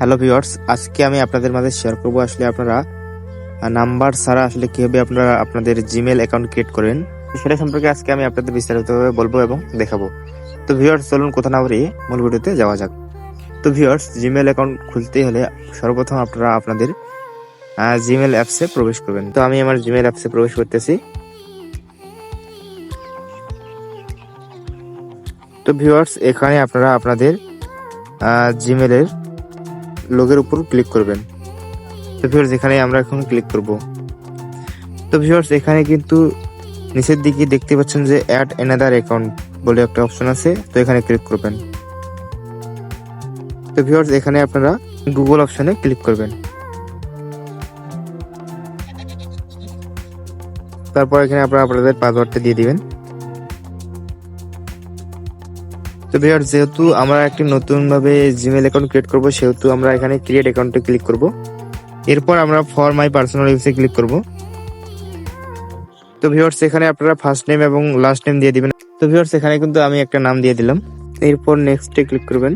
Hello viewers, আজকে আমি আপনাদের মাঝে শেয়ার করব। আসলে আপনারা নাম্বার ছাড়া আসলে কীভাবে আপনারা আপনাদের জিমেল অ্যাকাউন্ট ক্রিয়েট করেন, সেটা সম্পর্কে আজকে আমি আপনাদের বিস্তারিতভাবে বলব এবং দেখাবো। তো ভিউয়ার্স, চলুন কথা না বাড়িয়ে মূল ভিডিওতে যাওয়া যাক। তো ভিউয়ার্স জিমেল অ্যাকাউন্ট খুলতে হলে সর্বপ্রথম আপনারা আপনাদের জিমেল অ্যাপসে প্রবেশ করবেন। তো আমি আমার জিমেল অ্যাপসে প্রবেশ করতেছি। তো ভিউয়ার্স, এখানে আপনারা আপনাদের জিমেলের লোগের উপর ক্লিক করবেন। তো ভিউয়ার্স এখানে আমরা এখন ক্লিক করব। তো ভিউয়ার্স এখানে কিন্তু নিচের দিকে দেখতে পাচ্ছেন যে অ্যাড এনাদার অ্যাকাউন্ট বলে একটা অপশন আছে, তো এখানে ক্লিক করবেন। তো ভিউয়ার্স এখানে আপনারা গুগল অপশনে ক্লিক করবেন। তারপর এখানে আপনারা আপনাদের পাসওয়ার্ডটা দিয়ে দিবেন। তো ভিউয়ার যেহেতু আমরা একটি নতুন ভাবে জিমেল অ্যাকাউন্ট ক্রিয়েট করব, সেহেতু আমরা এখানে ক্রিয়েট অ্যাকাউন্টে ক্লিক করব। এরপর আমরা ফর মাই পার্সোনাল ইউজে ক্লিক করব। তো ভিউয়ার্স এখানে আপনারা ফার্স্ট নেম এবং লাস্ট নেম দিয়ে দিবেন। তো ভিউয়ার্স এখানে কিন্তু আমি একটা নাম দিয়ে দিলাম। এরপর নেক্সটে ক্লিক করবেন।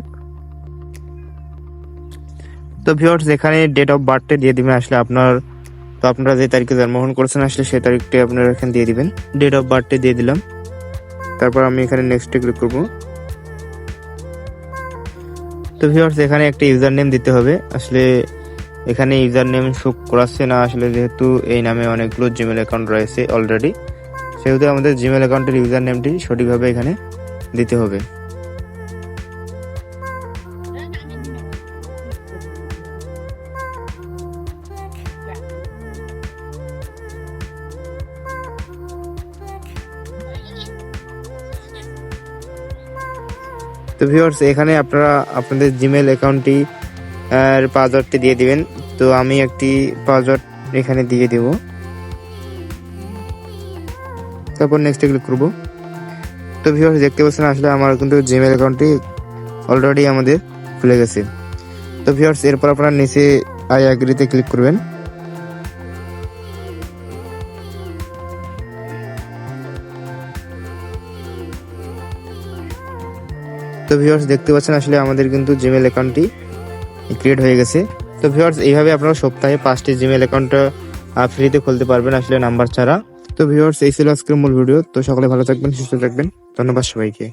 তো ভিউয়ার্স এখানে ডেট অফ বার্থডে দিয়ে দিবেন আসলে আপনার, তো আপনারা যে তারিখে জন্মগ্রহণ করেছেন আসলে সেই তারিখটি আপনারা এখানে দিয়ে দিবেন। ডেট অফ বার্থডে দিয়ে দিলাম। তারপর আমি এখানে নেক্সটে ক্লিক করব। তো ভিউয়ার্স এখানে একটা ইউজার নেম দিতে হবে। আসলে এখানে ইউজার নেম শো করাচ্ছে না। আসলে যেহেতু এই নামে অনেকগুলো জিমেল অ্যাকাউন্ট রয়েছে অলরেডি সেহেতু আমাদের জিমেল অ্যাকাউন্টের ইউজার নেমটি সঠিকভাবে এখানে দিতে হবে। তো ভিউয়ার্স এখানে আপনারা আপনাদের জিমেল অ্যাকাউন্টটি আর পাসওয়ার্ডটি দিয়ে দিবেন। তো আমি একটি পাসওয়ার্ড এখানে দিয়ে দেব। তারপর নেক্সটে ক্লিক করব। তো ভিউয়ার্স দেখতে পাচ্ছেন আসলে আমার কিন্তু জিমেল অ্যাকাউন্টটি অলরেডি আমাদের খুলে গেছে। তো ভিউয়ার্স এরপর আপনারা নিচে আই অ্যাগ্রিতে ক্লিক করবেন। তো ভিউয়ার্স দেখতে পাচ্ছেন, আসলে আমাদের কিন্তু জিমেল অ্যাকাউন্টটি ক্রিয়েট হয়ে গেছে। তো ভিউয়ার্স এইভাবে আপনারা সপ্তাহে পাঁচটি জিমেল অ্যাকাউন্ট ফ্রিতে খুলতে পারবেন আসলে নাম্বার ছাড়া। তো ভিউয়ার্স এই ছিল আজকের মূল ভিডিও তো সকলে ভালো থাকবেন, সুস্থ থাকবেন। ধন্যবাদ সবাইকে।